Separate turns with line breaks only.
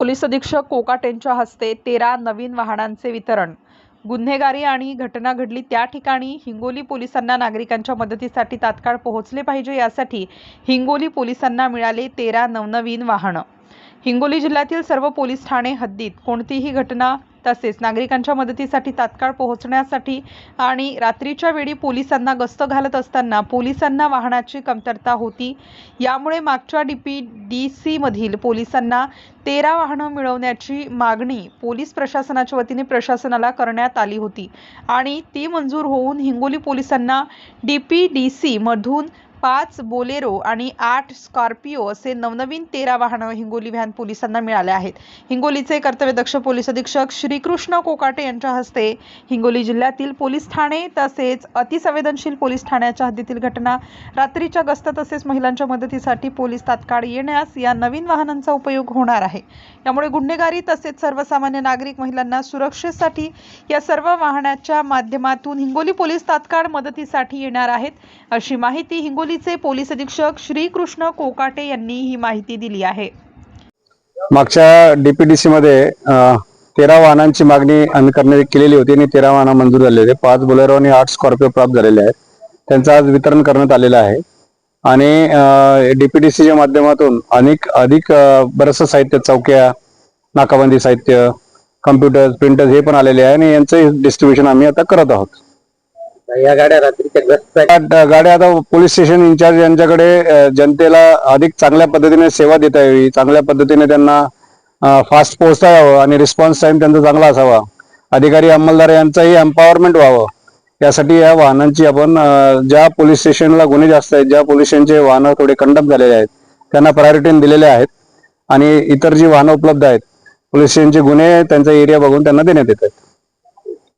Police अधीक्षक कोकाटेंच्या हस्ते तेरा नवीन वाहनांचे वितरण. गुन्हेगारी आणि घटना घडली त्या ठिकाणी हिंगोली पोलिसांना नागरिकांच्या मदतीसाठी तात्काळ पोहोचले पाहिजे यासाठी हिंगोली पोलिसांना मिळाले तेरा नवनवीन वाहनं. हिंगोली जिल्ह्यातील सर्व पोलीस ठाणे हद्दीत कोणतीही घटना तसेच नागरिकांच्या मदतीसाठी तात्काळ पोहोचण्यासाठी आणि रात्रीच्या वेळी पोलिसांना गस्त घालत असताना पोलिसांना वाहनाची कमतरता होती. यामुळे मागच्या डी पी डी सीमधील पोलिसांना तेरा वाहनं मिळवण्याची मागणी पोलीस प्रशासनाच्या वतीने प्रशासनाला करण्यात आली होती. आणि ती मंजूर होऊन हिंगोली पोलिसांना डी पी डी सीमधून पाच बोलेरो आणि आठ स्कॉर्पिओ असे नवनवीन तेरा वाहनं हिंगोली व्हॅन पोलिसांना मिळाले आहेत. हिंगोलीचे कर्तव्यदक्ष पोलीस अधीक्षक श्रीकृष्ण कोकाटे यांच्या हस्ते हिंगोली जिल्ह्यातील पोलीस ठाणे तसेच अतिसंवेदनशील पोलीस ठाण्याच्या हद्दीतील घटना रात्रीच्या गस्त तसेच महिलांच्या मदतीसाठी पोलीस तात्काळ येण्यास या नवीन वाहनांचा उपयोग होणार आहे. यामुळे गुन्हेगारी तसेच सर्वसामान्य नागरिक महिलांना सुरक्षेसाठी या सर्व वाहनाच्या माध्यमातून हिंगोली पोलीस तात्काळ मदतीसाठी येणार आहेत अशी माहिती हिंगोली हिंगोलीचे पोलीस अधीक्षक श्रीकृष्ण कोकाटे यांनी ही माहिती दिली आहे.
मागच्या डीपीडीसी मध्ये तेरा वाहनांची मागणी आम्ही करण्यात केलेली होती आणि तेरा वाहनं मंजूर झाले होते. पाच बोलेरो आणि आठ स्कॉर्पिओ प्राप्त झालेले आहेत. त्यांचं आज वितरण करण्यात आलेलं आहे. आणि डीपीडीसीच्या माध्यमातून अनेक अधिक बरंचसं साहित्य चौक्या नाकाबंदी साहित्य कम्प्युटर प्रिंटर्स हे पण आलेले आहे आणि यांचं डिस्ट्रीब्युशन आम्ही आता करत आहोत.
या गाड्या रात्रीच्या
गाड्या आता पोलीस स्टेशन इन्चार्ज यांच्याकडे अ, जनतेला अधिक चांगल्या पद्धतीने सेवा देता यावी. चांगल्या पद्धतीने त्यांना फास्ट पोहोचता यावं आणि रिस्पॉन्स टाइम त्यांचा चांगला असावा. अधिकारी अंमलदार यांचाही एम्पॉवरमेंट व्हावं. यासाठी या वाहनांची आपण अ, ज्या पोलीस स्टेशनला गुन्हे जास्त आहेत ज्या पोलीस स्टेशनचे वाहनं थोडे कंडक्ट झालेले आहेत त्यांना प्रायोरिटी दिलेले आहेत आणि इतर जी वाहनं उपलब्ध आहेत पोलीस स्टेशनचे गुन्हे त्यांचा एरिया बघून त्यांना देण्यात येत आहेत.